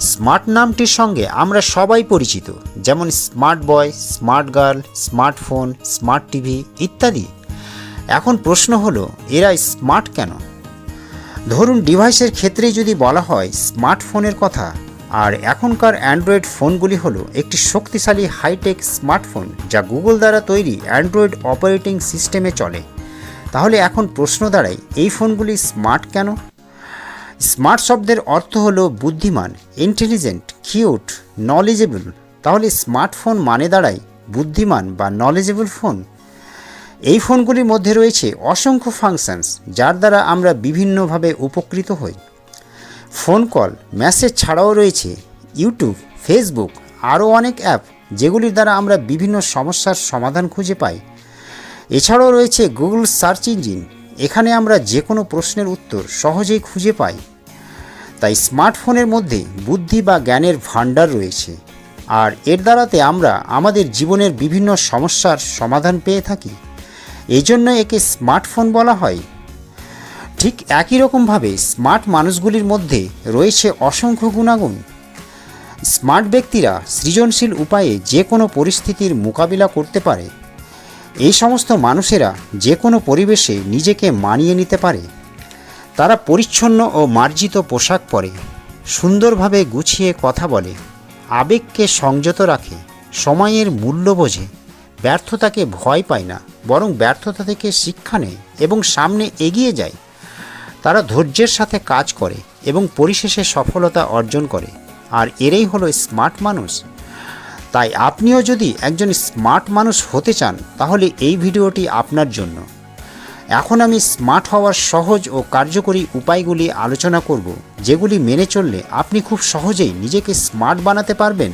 Smart নামটির সঙ্গে আমরা সবাই পরিচিত, যেমন smart boy, smart girl smartphone smart TV ইত্যাদি। এখন প্রশ্ন হলো, এরা স্মার্ট কেন? ধরুন ডিভাইসের ক্ষেত্রে যদি বলা হয় স্মার্টফোনের কথা, আর এখনকার অ্যান্ড্রয়েড ফোনগুলি হলো একটি শক্তিশালী হাইটেক স্মার্টফোন যা গুগল দ্বারা তৈরি অ্যান্ড্রয়েড অপারেটিং সিস্টেমে চলে। তাহলে এখন প্রশ্ন দাঁড়ায়, এই ফোনগুলি স্মার্ট কেন? স্মার্ট শব্দের অর্থ হলো বুদ্ধিমান ইন্টেলিজেন্ট কিউট নলেজেবল তাহলে স্মার্টফোন মানে দাঁড়ায় বুদ্ধিমান বা নলেজেবল ফোন। এই ফোনগুলির মধ্যে রয়েছে অসংখ্য ফাংশনস যার দ্বারা আমরা বিভিন্নভাবে উপকৃত হই। ফোন কল মেসেজ ছাড়াও রয়েছে ইউটিউব, ফেসবুক, আরও অনেক অ্যাপ, যেগুলির দ্বারা আমরা বিভিন্ন সমস্যার সমাধান খুঁজে পাই। এছাড়াও রয়েছে গুগল সার্চ ইঞ্জিন এখানে আমরা যে কোনো প্রশ্নের উত্তর সহজেই খুঁজে পাই। তাই স্মার্টফোনের মধ্যে বুদ্ধি বা জ্ঞানের ভাণ্ডার রয়েছে। আর এর দ্বারাতে আমরা আমাদের জীবনের বিভিন্ন সমস্যার সমাধান পেয়ে থাকি। এই জন্য একে স্মার্টফোন বলা হয়। ঠিক একই রকমভাবে স্মার্ট মানুষগুলির মধ্যে রয়েছে অসংখ্য গুণাগুণ। স্মার্ট ব্যক্তিরা সৃজনশীল উপায়ে যে কোনো পরিস্থিতির মোকাবিলা করতে পারে। এই সমস্ত মানুষেরা যে কোনো পরিবেশে নিজেকে মানিয়ে নিতে পারে। তারা পরিচ্ছন্ন ও মার্জিত পোশাক পরে, সুন্দরভাবে গুছিয়ে কথা বলে, আবেগকে সংযত রাখে, সময়ের মূল্য বোঝে, ব্যর্থতাকে ভয় পায় না, বরং ব্যর্থতা থেকে শিক্ষা নেয় এবং সামনে এগিয়ে যায়। তারা ধৈর্যের সাথে কাজ করে এবং পরিশেষে সফলতা অর্জন করে। আর এরাই হলো স্মার্ট মানুষ তাই আপনিও যদি একজন স্মার্ট মানুষ হতে চান, তাহলে এই ভিডিওটি আপনার জন্য। এখন আমি স্মার্ট হওয়ার সহজ ও কার্যকরী উপায়গুলি আলোচনা করব, যেগুলি মেনে চললে আপনি খুব সহজেই নিজেকে স্মার্ট বানাতে পারবেন।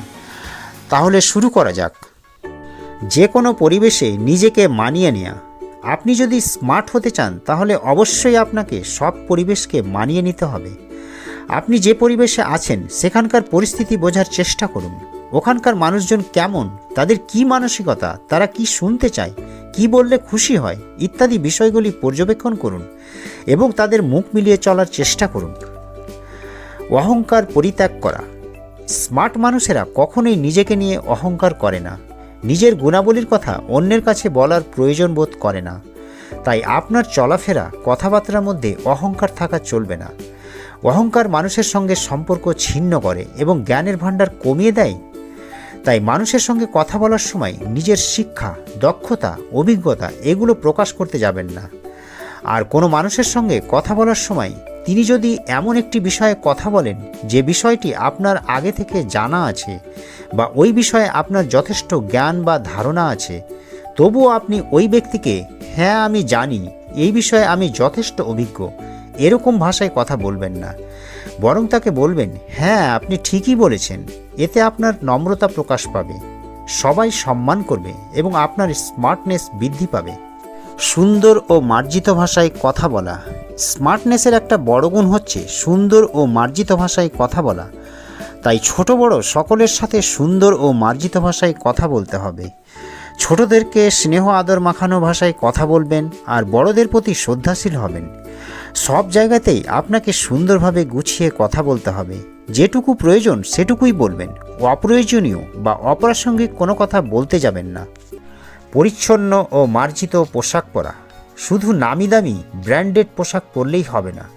তাহলে শুরু করা যাক। যে কোনো পরিবেশে নিজেকে মানিয়ে নেওয়া আপনি যদি স্মার্ট হতে চান, তাহলে অবশ্যই আপনাকে সব পরিবেশকে মানিয়ে নিতে হবে। আপনি যে পরিবেশে আছেন, সেখানকার পরিস্থিতি বোঝার চেষ্টা করুন। ওখানকার মানুষজন কেমন, তাদের কি মানসিকতা, তারা কি শুনতে চায়, কি বললে খুশি হয়, ইত্যাদি বিষয়গুলি পর্যবেক্ষণ করুন এবং তাদের মুখ মিলিয়ে চলার চেষ্টা করুন। অহংকার পরিত্যাগ করা। স্মার্ট মানুষেরা কখনোই নিজেকে নিয়ে অহংকার করে না। নিজের গুণাবলীর কথা অন্যের কাছে বলার প্রয়োজন বোধ করে না। তাই আপনার চলাফেরা, কথাবার্তার মধ্যে অহংকার থাকা চলবে না। অহংকার মানুষের সঙ্গে সম্পর্ক ছিন্ন করে এবং জ্ঞানের ভাণ্ডার কমিয়ে দেয় তাই মানুষের সঙ্গে কথা বলার সময় নিজের শিক্ষা, দক্ষতা, অভিজ্ঞতা এগুলো প্রকাশ করতে যাবেন না। আর কোনো মানুষের সঙ্গে কথা বলার সময় তিনি যদি এমন একটি বিষয়ে কথা বলেন, যে বিষয়টি আপনার আগে থেকে জানা আছে বা ওই বিষয়ে আপনার যথেষ্ট জ্ঞান বা ধারণা আছে, তবুও আপনি ওই ব্যক্তিকে হ্যাঁ আমি জানি, এই বিষয়ে আমি যথেষ্ট অভিজ্ঞ, এরকম ভাষায় কথা বলবেন না। বরং তাকে বলবেন হ্যাঁ আপনি ঠিকই বলেছেন। এতে আপনার নম্রতা প্রকাশ পাবে। সবাই সম্মান করবে এবং আপনার স্মার্টনেস বৃদ্ধি পাবে। সুন্দর ও মার্জিত ভাষায় কথা বলা। স্মার্টনেসের একটা বড় গুণ হচ্ছে সুন্দর ও মার্জিত ভাষায় কথা বলা। তাই ছোট বড় সকলের সাথে সুন্দর ও মার্জিত ভাষায় কথা বলতে হবে। ছোটদেরকে স্নেহ, আদর, মাখানো ভাষায় কথা বলবেন আর বড়দের প্রতি শ্রদ্ধাশীল হবেন। সব জায়গাতেই আপনাকে সুন্দরভাবে গুছিয়ে কথা বলতে হবে। যেটুকু প্রয়োজন সেটুকুই বলবেন। অপ্রয়োজনীয় বা অপ্রাসঙ্গিক কোনো কথা বলতে যাবেন না। পরিচ্ছন্ন ও মার্জিত পোশাক পরা। শুধু নামি দামি ব্র্যান্ডেড পোশাক পরলেই হবে না।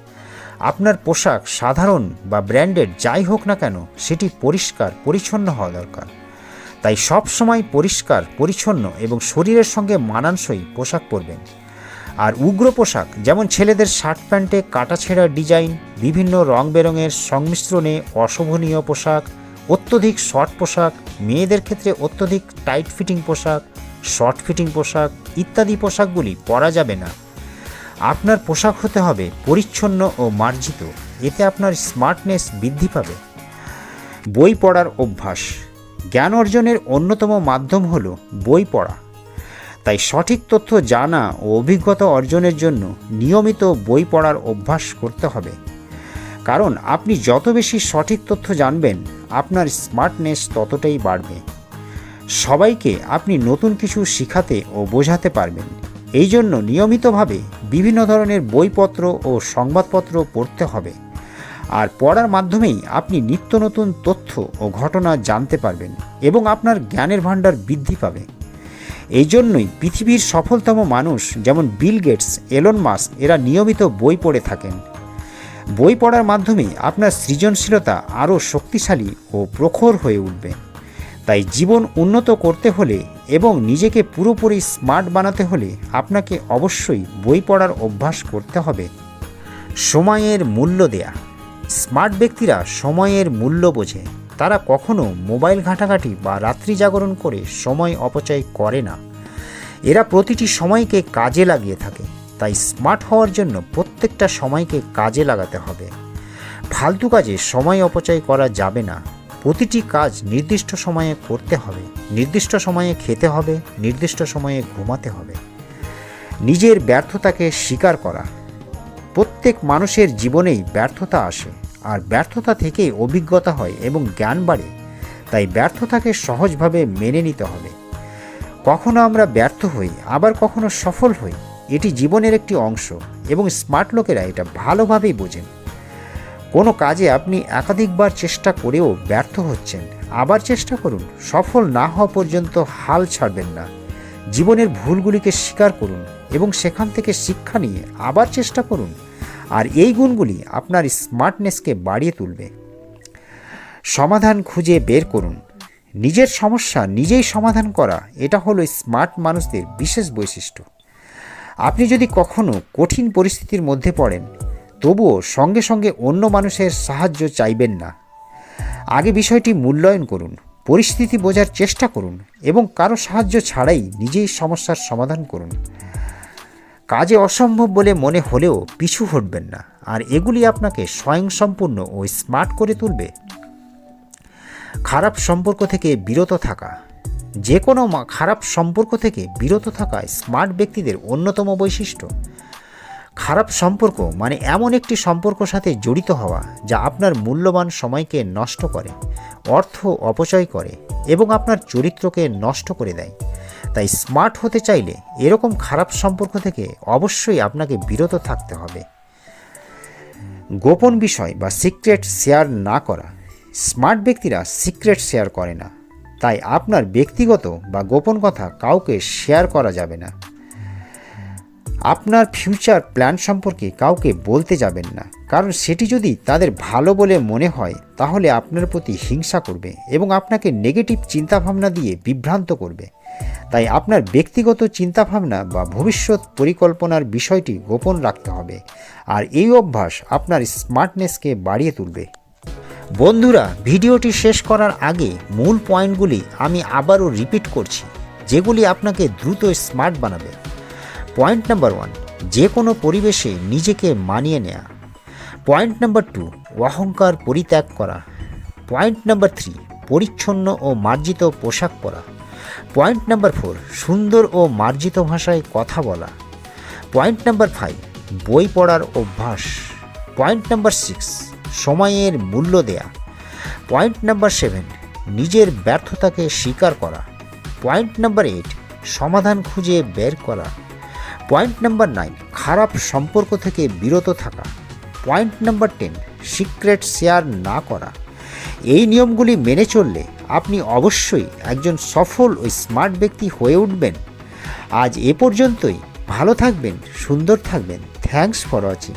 আপনার পোশাক সাধারণ বা ব্র্যান্ডেড যাই হোক না কেন, সেটি পরিষ্কার, পরিচ্ছন্ন হওয়া দরকার। তাই সব সময় পরিষ্কার, পরিচ্ছন্ন এবং শরীরের সঙ্গে মানানসই পোশাক পরবেন। আর উগ্র পোশাক, যেমন ছেলেদের শার্ট প্যান্টে কাটাছেঁড়া ডিজাইন, বিভিন্ন রং বেরঙের সংমিশ্রণে অশোভনীয় পোশাক, অত্যধিক শর্ট পোশাক, মেয়েদের ক্ষেত্রে অত্যধিক টাইট ফিটিং পোশাক, শর্ট ফিটিং পোশাক ইত্যাদি পোশাকগুলি পরা যাবে না। আপনার পোশাক হতে হবে পরিচ্ছন্ন ও মার্জিত, এতে আপনার স্মার্টনেস বৃদ্ধি পাবে। বই পড়ার অভ্যাস, জ্ঞান অর্জনের অন্যতম মাধ্যম হল বই পড়া। তাই সঠিক তথ্য জানা ও অভিজ্ঞতা অর্জনের জন্য নিয়মিত বই পড়ার অভ্যাস করতে হবে। কারণ আপনি যত বেশি সঠিক তথ্য জানবেন, আপনার স্মার্টনেস ততটাই বাড়বে। সবাইকে আপনি নতুন কিছু শিখাতে ও বোঝাতে পারবেন। এই জন্য নিয়মিতভাবে বিভিন্ন ধরনের বইপত্র ও সংবাদপত্র পড়তে হবে। আর পড়ার মাধ্যমেই আপনি নিত্য নতুন তথ্য ও ঘটনা জানতে পারবেন এবং আপনার জ্ঞানের ভাণ্ডার বৃদ্ধি পাবে। এই জন্যই পৃথিবীর সফলতম মানুষ যেমন বিল গেটস, এলন মাস্ক, এরা নিয়মিত বই পড়ে থাকেন। বই পড়ার মাধ্যমে আপনার সৃজনশীলতা আরও শক্তিশালী ও প্রখর হয়ে উঠবে। তাই জীবন উন্নত করতে হলে এবং নিজেকে পুরোপুরি স্মার্ট বানাতে হলে আপনাকে অবশ্যই বই পড়ার অভ্যাস করতে হবে। সময়ের মূল্য দেয়া। স্মার্ট ব্যক্তিরা সময়ের মূল্য বোঝে। তারা কখনো মোবাইল ঘাঁটাঘাঁটি বা রাত্রি জাগরণ করে সময় অপচয় করে না। এরা প্রতিটি সময়কে কাজে লাগিয়ে থাকে, তাই স্মার্ট হওয়ার জন্য প্রত্যেকটা সময়কে কাজে লাগাতে হবে। ফালতু কাজে সময় অপচয় করা যাবে না। প্রতিটি কাজ নির্দিষ্ট সময়ে করতে হবে, নির্দিষ্ট সময়ে খেতে হবে, নির্দিষ্ট সময়ে ঘুমাতে হবে। নিজের ব্যর্থতাকে স্বীকার করা। প্রত্যেক মানুষের জীবনেই ব্যর্থতা আসে। আর ব্যর্থতা থেকে অভিজ্ঞতা হয় এবং জ্ঞান বাড়ে। তাই ব্যর্থতাকে সহজভাবে মেনে নিতে হবে। কখনো আমরা ব্যর্থ হই, আবার কখনো সফল হই। এটি জীবনের একটি অংশ এবং স্মার্ট লোকেরা এটা ভালোভাবেই বোঝেন। কোনো কাজে আপনি একাধিকবার চেষ্টা করেও ব্যর্থ হচ্ছেন। আবার চেষ্টা করুন, সফল না হওয়া পর্যন্ত হাল ছাড়বেন না। জীবনের ভুলগুলিকে স্বীকার করুন এবং সেখান থেকে শিক্ষা নিয়ে আবার চেষ্টা করুন। আর এই গুণগুলি আপনার স্মার্টনেসকে বাড়িয়ে তুলবে। সমাধান খুঁজে বের করুন। নিজের সমস্যা নিজেই সমাধান করা, এটা হলো স্মার্ট মানুষদের বিশেষ বৈশিষ্ট্য। আপনি যদি কখনো কঠিন পরিস্থিতির মধ্যে পড়েন, তবুও সঙ্গে সঙ্গে অন্য মানুষের সাহায্য চাইবেন না। আগে বিষয়টি মূল্যায়ন করুন, পরিস্থিতি বোঝার চেষ্টা করুন এবং কারও সাহায্য ছাড়াই নিজেই সমস্যার সমাধান করুন। কাজে অসম্ভব বলে মনে হলেও পিছু হটবেন না, আর এগুলি আপনাকে স্বয়ংসম্পূর্ণ ও স্মার্ট করে তুলবে। খারাপ সম্পর্ক থেকে বিরত থাকা যে কোনো খারাপ সম্পর্ক থেকে বিরত থাকা স্মার্ট ব্যক্তিদের অন্যতম বৈশিষ্ট্য। খারাপ সম্পর্ক মানে এমন একটি সম্পর্ক সাথে জড়িত হওয়া, যা আপনার মূল্যবান সময়কে নষ্ট করে, অর্থ অপচয় করে এবং আপনার চরিত্রকে নষ্ট করে দেয়। তাই স্মার্ট হতে চাইলে এরকম খারাপ সম্পর্ক থেকে অবশ্যই আপনাকে বিরত থাকতে হবে। গোপন বিষয় বা সিক্রেট শেয়ার না করা। স্মার্ট ব্যক্তিরা সিক্রেট শেয়ার করে না। তাই আপনার ব্যক্তিগত বা গোপন কথা কাউকে শেয়ার করা যাবে না। আপনার ফিউচার প্ল্যান সম্পর্কে কাউকে বলতে যাবেন না। কারণ সেটি যদি তাদের ভালো বলে মনে হয়, তাহলে আপনার প্রতি হিংসা করবে এবং আপনাকে নেগেটিভ চিন্তাভাবনা দিয়ে বিভ্রান্ত করবে। তাই আপনার ব্যক্তিগত চিন্তাভাবনা বা ভবিষ্যৎ পরিকল্পনার বিষয়টি গোপন রাখতে হবে। আর এই অভ্যাস আপনার স্মার্টনেসকে বাড়িয়ে তুলবে। বন্ধুরা, ভিডিওটি শেষ করার আগে মূল পয়েন্টগুলি আমি আবারও রিপিট করছি, যেগুলি আপনাকে দ্রুত স্মার্ট বানাবে। পয়েন্ট নাম্বার ওয়ান, যে কোনো পরিবেশে নিজেকে মানিয়ে নেওয়া পয়েন্ট নাম্বার টু, অহংকার পরিত্যাগ করা। পয়েন্ট নাম্বার থ্রি, পরিচ্ছন্ন ও মার্জিত পোশাক পরা। পয়েন্ট নাম্বার ফোর, সুন্দর ও মার্জিত ভাষায় কথা বলা। পয়েন্ট নাম্বার ফাইভ, বই পড়ার অভ্যাস। পয়েন্ট নাম্বার সিক্স, সময়ের মূল্য দেয়া। পয়েন্ট নাম্বার সেভেন, নিজের ব্যর্থতাকে স্বীকার করা। পয়েন্ট নাম্বার এইট, সমাধান খুঁজে বের করা। পয়েন্ট নাম্বার নাইন, খারাপ সম্পর্ক থেকে বিরত থাকা। Point number ten, secret share না করা। এই নিয়মগুলি মেনে চললে আপনি অবশ্যই একজন সফল ও স্মার্ট ব্যক্তি হয়ে উঠবেন। আজ এ পর্যন্তই। ভালো থাকবেন, সুন্দর থাকবেন। Thanks for watching.